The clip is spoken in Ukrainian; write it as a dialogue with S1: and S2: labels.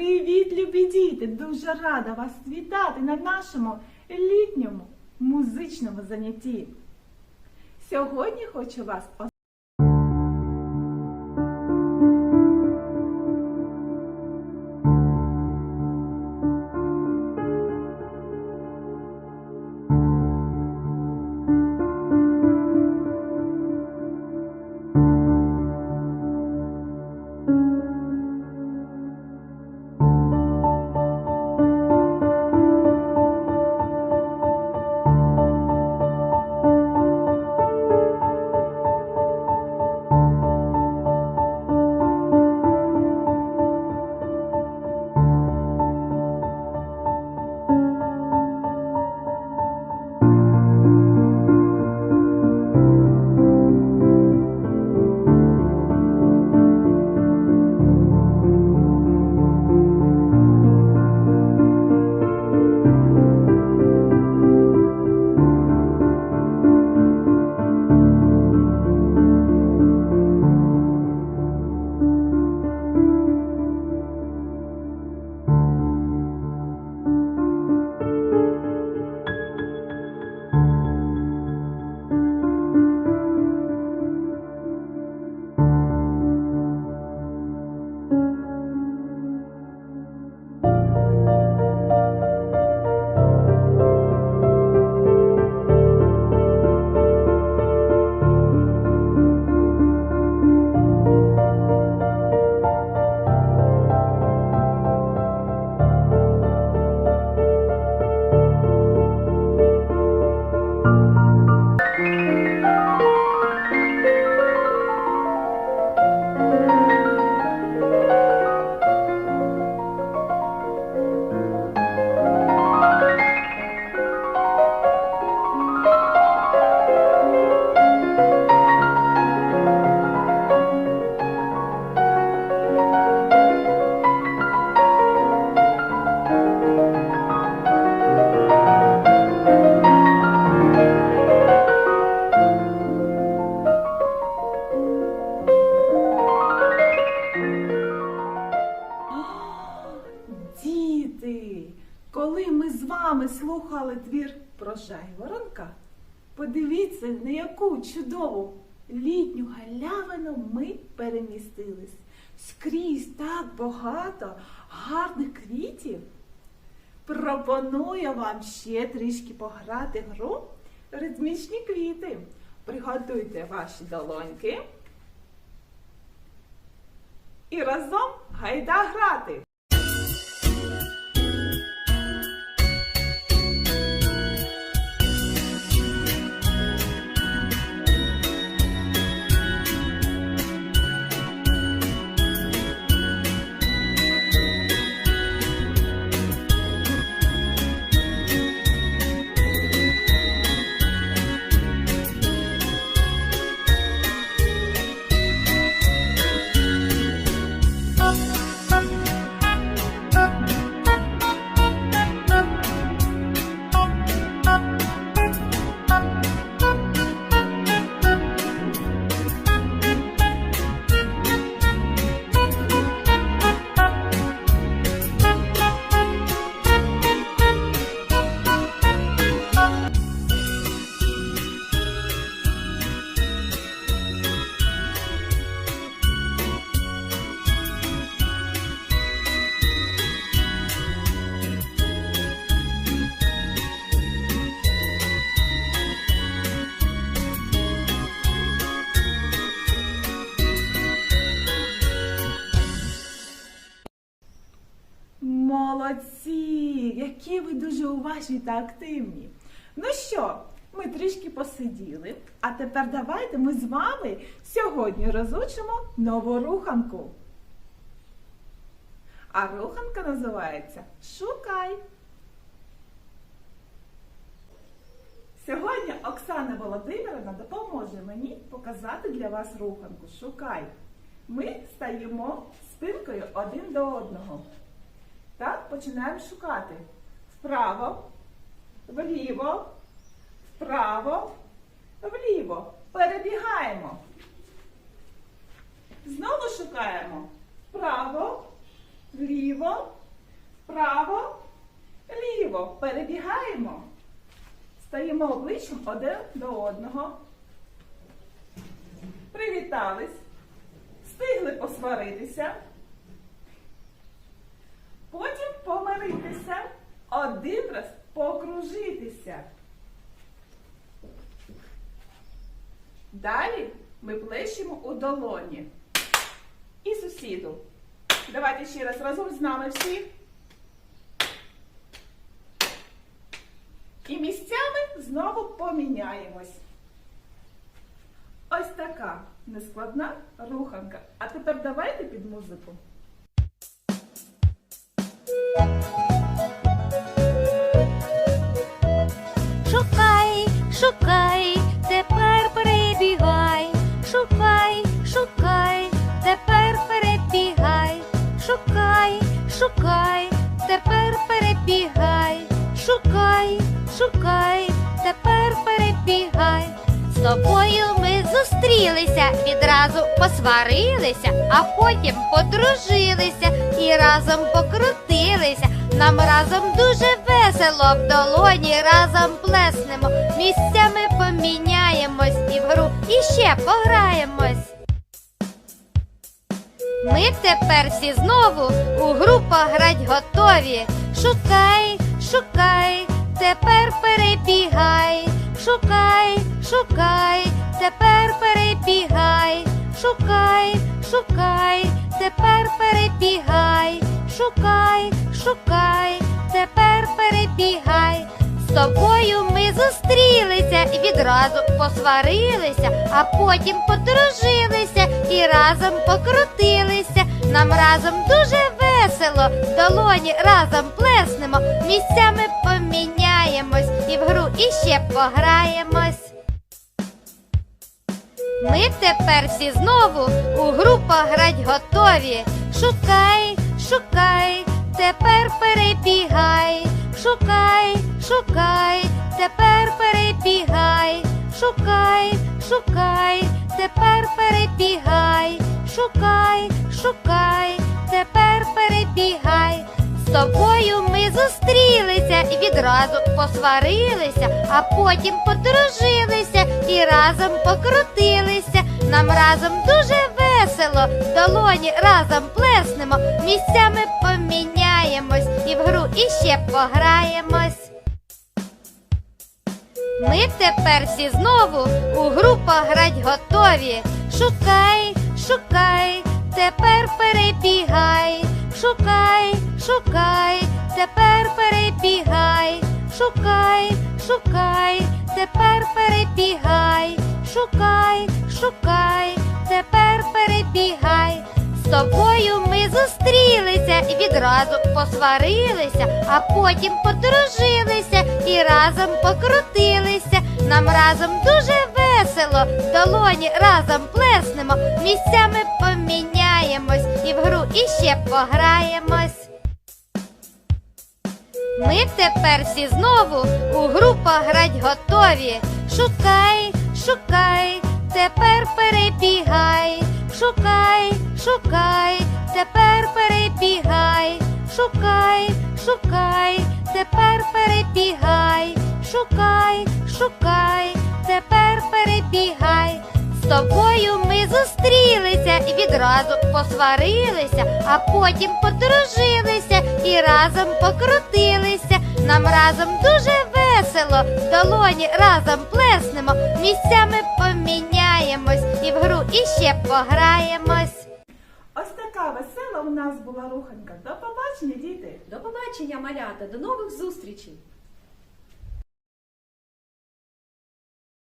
S1: Привіт, любі діти! Дуже рада вас вітати на нашому літньому музичному занятті. Сьогодні хочу вас на яку чудову літню галявину ми перемістились. Скрізь так багато гарних квітів. Пропоную вам ще трішки пограти гру ритмічні квіти. Приготуйте ваші долоньки. І разом гайда грати! Які ви дуже уважні та активні. Ну що, ми трішки посиділи, а тепер давайте ми з вами сьогодні розучимо нову руханку. А руханка називається Шукай. Сьогодні Оксана Володимирівна допоможе мені показати для вас руханку. Шукай. Ми стаємо спинкою один до одного. Так, починаємо шукати. Вправо, вліво, вправо, вліво. Перебігаємо. Знову шукаємо. Вправо, вліво, перебігаємо. Стаємо обличчям один до одного. Привітались. Встигли посваритися. Потім помиритися. Один раз покружитися. Далі ми плещемо у долоні. І сусіду. Давайте ще раз разом з нами всі. І місцями знову поміняємось. Ось така нескладна руханка. А тепер давайте під музику.
S2: Шукай, тепер перебігай, шукай, шукай, тепер перебігай, шукай, шукай, тепер перебігай, шукай, шукай, зустрілися, відразу посварилися, а потім подружилися і разом покрутилися. Нам разом дуже весело в долоні разом плеснемо, місцями поміняємось і в гру іще пограємось. Ми тепер всі знову у гру пограть готові. Шукай, шукай, тепер перебігай. Шукай, шукай, тепер перебігай. Шукай, шукай, тепер перебігай. Шукай, шукай, тепер перебігай. З тобою ми зустрілися і відразу посварилися, а потім подружилися і разом покрутилися. Нам разом дуже весело, долоні разом плеснемо, місцями поміняємось і в гру іще пограємось. Ми тепер всі знову у гру пограть готові. Шукай, шукай, тепер перебігай. Шукай, шукай, тепер перебігай. Шукай, шукай, тепер перебігай. Шукай, шукай, тепер перебігай. З тобою ми зустрілися і відразу посварилися, а потім подружилися разом покрутилися. Нам разом дуже весело, долоні разом плеснемо, місцями поміняємось і в гру іще пограємось. Ми тепер всі знову у гру пограть готові. Шукай, шукай, тепер перебігай. Шукай, шукай, тепер перебігай. Шукай, шукай, тепер перебігай. Шукай, шукай, тепер перебігай. З тобою ми зустрілися і відразу посварилися, а потім подружилися і разом покрутилися. Нам разом дуже весело, долоні разом плеснемо, місцями поміняємось і в гру іще пограємось. Ми тепер всі знову у групах грать готові. Шукай, шукай, тепер перебігай. Шукай, шукай, тепер перебігай. Шукай, шукай, тепер перебігай. Шукай, шукай, відразу посварилися, а потім подружилися і разом покрутилися. Нам разом дуже весело, в долоні разом плеснемо, місцями поміняємось і в гру іще пограємось.
S1: Ось така весела у нас була руханка. До побачення, діти!
S3: До побачення, малята, до нових зустрічей!